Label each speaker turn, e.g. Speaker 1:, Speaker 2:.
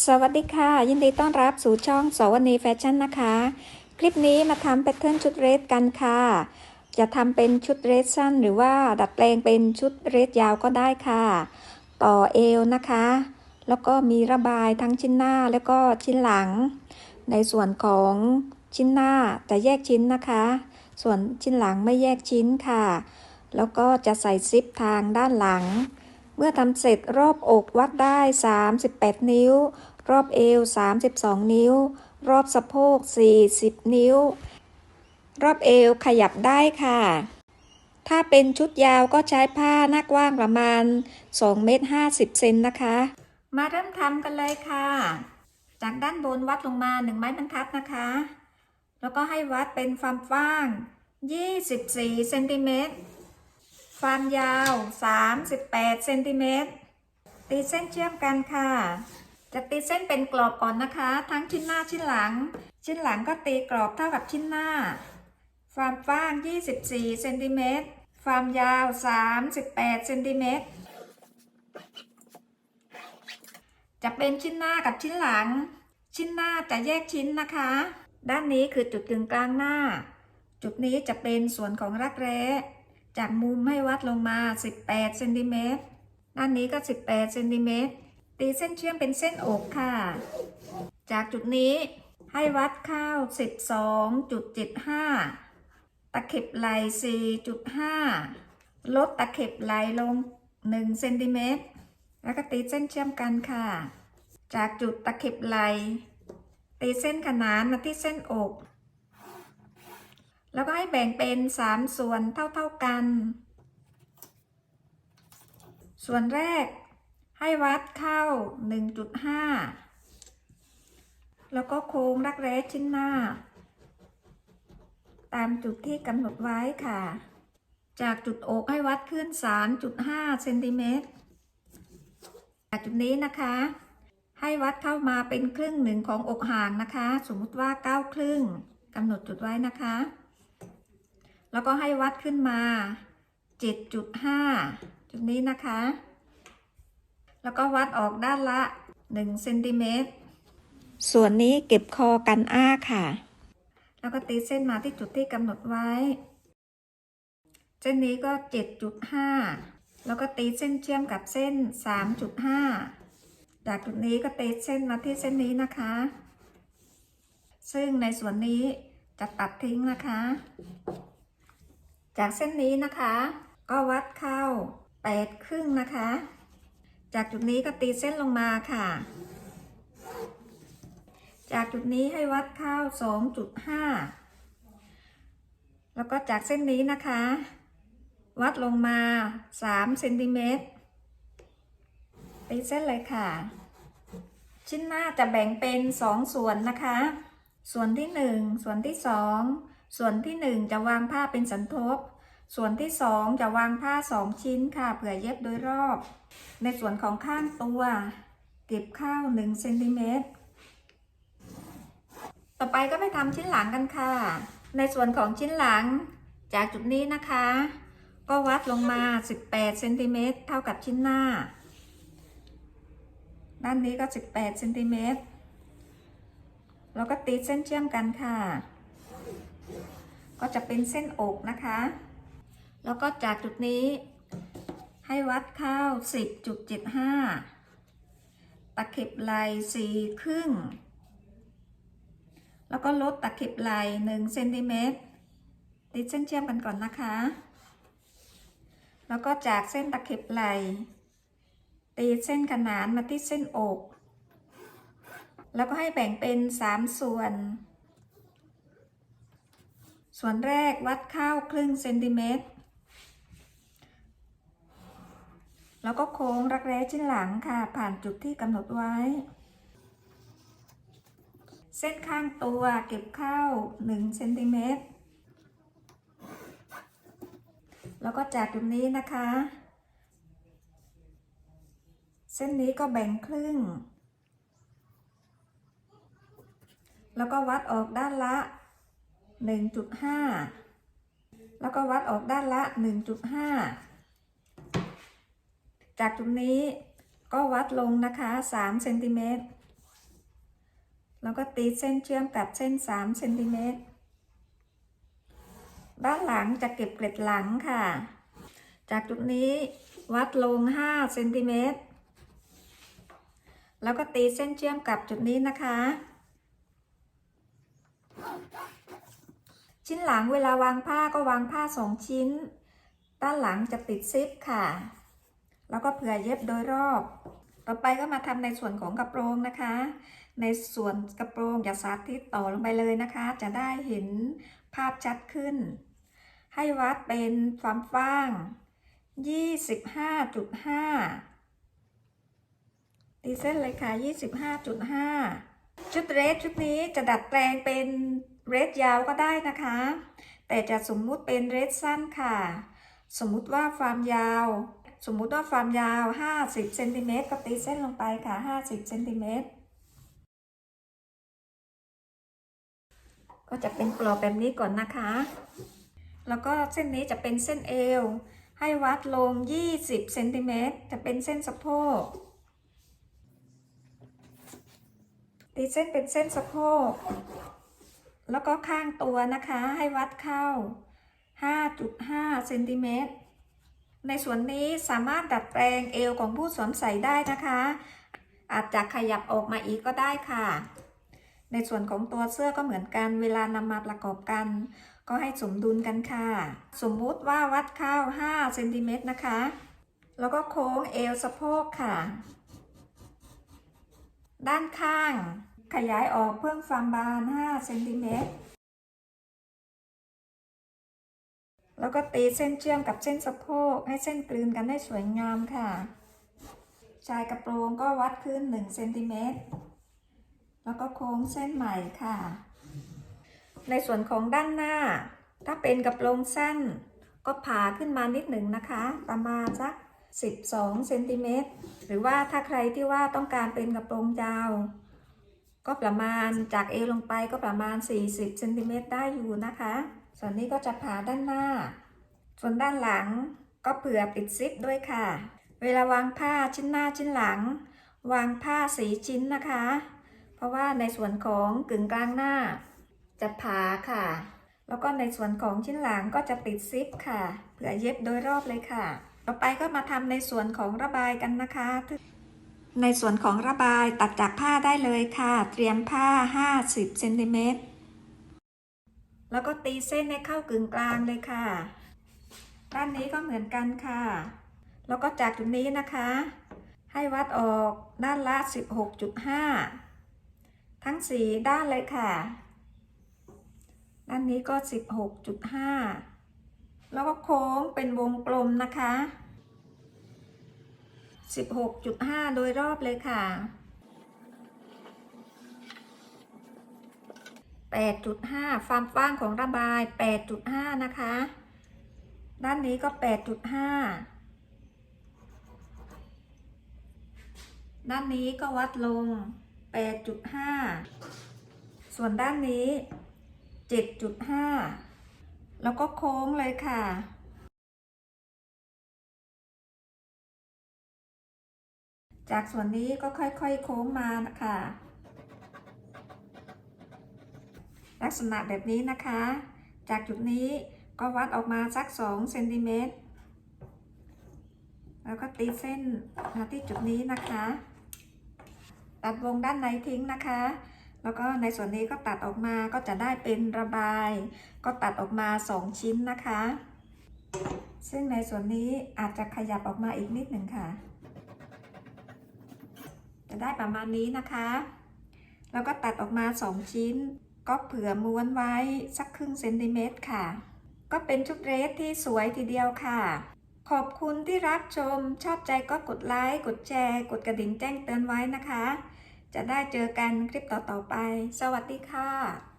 Speaker 1: สวัสดีค่ะ ยินดีต้อนรับสู่ช่องสวนีแฟชั่นนะคะ คลิปนี้มาทำแพทเทิร์นชุดเรสกันค่ะ จะทำเป็นชุดเรสสั้น หรือว่าดัดแปลงเป็นชุดเรสยาวก็ได้ค่ะ ต่อเอวนะคะ แล้วก็มีระบายทั้งชิ้นหน้าแล้วก็ชิ้นหลัง ในส่วนของชิ้นหน้าจะแยกชิ้นนะคะ ส่วนชิ้นหลังไม่แยกชิ้นค่ะ แล้วก็จะใส่ซิปทางด้านหลัง เมื่อทำเสร็จรอบอกวัดได้ 38 นิ้ว รอบเอว 32 นิ้ว รอบสะโพก 40 นิ้ว รอบเอวขยับได้ค่ะ ถ้าเป็นชุดยาวก็ใช้ผ้าหน้ากว้างประมาณ2เมตร50เซนนะคะ มาเริ่มทำกันเลยค่ะ จากด้านบนวัดลงมา 1 ไม้บรรทัดนะคะ แล้วก็ให้วัดเป็นความกว้าง 24เซนติเมตร ความยาว 38เซนติเมตรตีเส้นเชื่อมกันค่ะ จะตีเส้นเป็นกรอบก่อนนะคะ ทั้งชิ้นหน้าชิ้นหลัง ชิ้นหลังก็ตีกรอบเท่ากับชิ้นหน้า ความกว้าง 24เซนติเมตรความยาว 38เซนติเมตรจะเป็นชิ้นหน้ากับชิ้นหลัง ชิ้นหน้าจะแยกชิ้นนะคะ ด้านนี้คือจุดกึ่งกลางหน้า จุดนี้จะเป็นส่วนของรักแร้ จากมุมให้วัดลงมา 18เซนติเมตรด้านนี้ก็ 18เซนติเมตรตีเส้นเชื่อมเป็นเส้นอกค่ะ จากจุดนี้ให้วัดเข้า 12.75 ตะเข็บไหล่4.5 ลดตะเข็บไหล่ลง1เซนติเมตรแล้วก็ตีเส้นเชื่อมกันค่ะ จากจุดตะเข็บไหลตีเส้นขนานมาที่เส้นอก แล้วก็ให้แบ่งเป็น3ส่วนเท่าๆกัน ส่วนแรกให้วัดเข้า 1.5 แล้วก็โค้งรักแร้ชิ้นหน้า ตามจุดที่กำหนดไว้ค่ะ จากจุดอกให้วัดขึ้น 3.5เซนติเมตรจากจุดนี้นะคะ ให้วัดเข้ามาเป็นครึ่งหนึ่งของอกห่างนะคะ สมมุติว่า 9 ครึ่งกำหนดจุดไว้นะคะ แล้วก็ให้วัดขึ้นมา 7.5 จุดนี้นะคะ แล้วก็วัดออกด้านละ1เซนติเมตร ส่วนนี้เก็บคอกันอ้าค่ะ แล้วก็ตีเส้นมาที่จุดที่กำหนดไว้ เส้นนี้ก็ 7.5 แล้วก็ตีเส้นเชื่อมกับเส้น 3.5 จากจุดนี้ก็ตีเส้นมาที่เส้นนี้นะคะ ซึ่งในส่วนนี้จะตัดทิ้งนะคะ จากเส้นนี้นะคะ ก็วัดเข้า8ครึ่งนะคะ จากจุดนี้ก็ตีเส้นลงมาค่ะ จากจุดนี้ให้วัดเข้า2.5แล้วก็จากเส้นนี้นะคะ วัดลงมา3เซนติเมตรตีเส้นเลยค่ะ ชิ้นหน้าจะแบ่งเป็น2ส่วนนะคะ ส่วนที่1ส่วนที่2 ส่วนที่ 1 จะวางผ้าเป็นสันทบ ส่วนที่ 2 จะวางผ้า 2 ชิ้นค่ะ เผื่อเย็บโดยรอบ ในส่วนของข้างตัวเก็บเข้า1เซนติเมตร ต่อไปก็ไปทำชิ้นหลังกันค่ะ ในส่วนของชิ้นหลังจากจุดนี้นะคะ ก็วัดลงมา 18เซนติเมตรเท่ากับชิ้นหน้า ด้านนี้ก็ 18เซนติเมตรแล้วก็ตีเส้นเชื่อมกันค่ะ ก็จะเป็นเส้นอกนะคะ แล้วก็จากจุดนี้ให้วัดเข้า10.75 ตะเข็บไหล่4ครึ่ง แล้วก็ลดตะเข็บไหล่1เซนติเมตรติดเส้นเชื่อมกันก่อนนะคะ แล้วก็จากเส้นตะเข็บไหลตีเส้นขนานมาที่เส้นอก แล้วก็ให้แบ่งเป็น 3 ส่วน ส่วนแรกวัดเข้าครึ่งเซนติเมตร แล้วก็โค้งรักแร้ชิ้นหลังค่ะ ผ่านจุดที่กำหนดไว้ เส้นข้างตัวเก็บเข้า1เซนติเมตร แล้วก็จากจุดนี้นะคะ เส้นนี้ก็แบ่งครึ่ง แล้วก็วัดออกด้านละ 1.5 แล้วก็วัดออกด้านละ 1.5 จากจุดนี้ก็วัดลงนะคะ3เซนติเมตรแล้วก็ตีเส้นเชื่อมกับเส้น3เซนติเมตรด้านหลังจะเก็บเกล็ดหลังค่ะ จากจุดนี้วัดลง5เซนติเมตรแล้วก็ตีเส้นเชื่อมกับจุดนี้นะคะ ชิ้นหลังเวลาวางผ้าก็วางผ้าสองชิ้น ด้านหลังจะติดซิปค่ะ แล้วก็เผื่อเย็บโดยรอบ ต่อไปก็มาทำในส่วนของกระโปรงนะคะ ในส่วนกระโปรงอย่าสาธิตต่อลงไปเลยนะคะ จะได้เห็นภาพชัดขึ้น ให้วัดเป็นความฟ้าง 25.5ตีเส้นเลยค่ะ 25.5 ชุดเรสชุดนี้จะดัดแปลงเป็น เรสยาวก็ได้นะคะ แต่จะสมมุติเป็นเรสสั้นค่ะ สมมุติว่าความยาว สมมุติว่าความยาว 50เซนติเมตรก็ตีเส้นลงไปค่ะ 50เซนติเมตรก็จะเป็นกรอบแบบนี้ก่อนนะคะ แล้วก็เส้นนี้จะเป็นเส้นเอว ให้วัดลง 20เซนติเมตรจะเป็นเส้นสะโพก ตีเส้นเป็นเส้นสะโพก แล้วก็ข้างตัวนะคะให้วัดเข้า 5.5เซนติเมตร ในส่วนนี้สามารถดัดแปลงเอวของผู้สวมใส่ได้นะคะ อาจจะขยับออกมาอีกก็ได้ค่ะ ในส่วนของตัวเสื้อก็เหมือนกัน เวลานำมาประกอบกัน ก็ให้สมดุลกันค่ะ สมมุติว่าวัดเข้า5เซนติเมตรนะคะ แล้วก็โค้งเอวสะโพกค่ะ ด้านข้าง ขยายออกเพิ่มความบาน 5 เซนติเมตร แล้วก็ตีเส้นเชื่อมกับเส้นสะโพกให้เส้นกลืนกันได้สวยงามค่ะ ชายกระโปรงก็วัดขึ้น1เซนติเมตร แล้วก็โค้งเส้นใหม่ค่ะ ในส่วนของด้านหน้า ถ้าเป็นกระโปรงสั้น ก็ผ่าขึ้นมานิดหนึ่งนะคะ ประมาณสัก 12เซนติเมตร หรือว่าถ้าใครที่ว่าต้องการเป็นกระโปรงยาว ก็ประมาณจากเอวลงไปก็ประมาณ 40เซนติเมตรได้อยู่นะคะ ส่วนนี้ก็จะผ่าด้านหน้า ส่วนด้านหลังก็เผื่อปิดซิปด้วยค่ะ เวลาวางผ้าชิ้นหน้าชิ้นหลัง วางผ้าสีชิ้นนะคะ เพราะว่าในส่วนของกึ่งกลางหน้า จะผ่าค่ะ แล้วก็ในส่วนของชิ้นหลังก็จะปิดซิปค่ะ เผื่อเย็บโดยรอบเลยค่ะ ต่อไปก็มาทำในส่วนของระบายกันนะคะ ในส่วนของระบายตัดจากผ้าได้เลยค่ะ เตรียมผ้า 50เซนติเมตร แล้วก็ตีเส้นให้เข้ากึ่งกลางเลยค่ะ ด้านนี้ก็เหมือนกันค่ะ แล้วก็จากจุดนี้นะคะ ให้วัดออกด้านละ 16.5 ทั้งสีด้านเลยค่ะ ด้านนี้ก็ 16.5 แล้วก็โค้งเป็นวงกลมนะคะ 16.5 โดยรอบเลยค่ะ 8.5 ความกว้างของระบาย 8.5 นะคะ ด้านนี้ก็ 8.5 ด้านนี้ก็วัดลง 8.5 ส่วนด้านนี้ 7.5 แล้วก็โค้งเลยค่ะ จากส่วนนี้ก็ค่อยๆโค้งมานะคะ ลักษณะแบบนี้นะคะ จากจุดนี้ก็วัดออกมาสัก2เซนติเมตรแล้วก็ตีเส้นมาที่จุดนี้นะคะ ตัดวงด้านในทิ้งนะคะ แล้วก็ในส่วนนี้ก็ตัดออกมาก็จะได้เป็นระบาย ก็ตัดออกมา 2 ชิ้นนะคะ ซึ่งในส่วนนี้อาจจะขยับออกมาอีกนิดหนึ่งค่ะ จะได้ประมาณนี้นะคะ แล้วก็ตัดออกมา 2 ชิ้น ก็เผื่อม้วนไว้สักครึ่งเซนติเมตรค่ะ ก็เป็นชุดเรสที่สวยทีเดียวค่ะ ขอบคุณที่รับชม ชอบใจก็กดไลค์ กดแชร์ กดกระดิ่งแจ้งเตือนไว้นะคะ จะได้เจอกันคลิปต่อๆไป สวัสดีค่ะ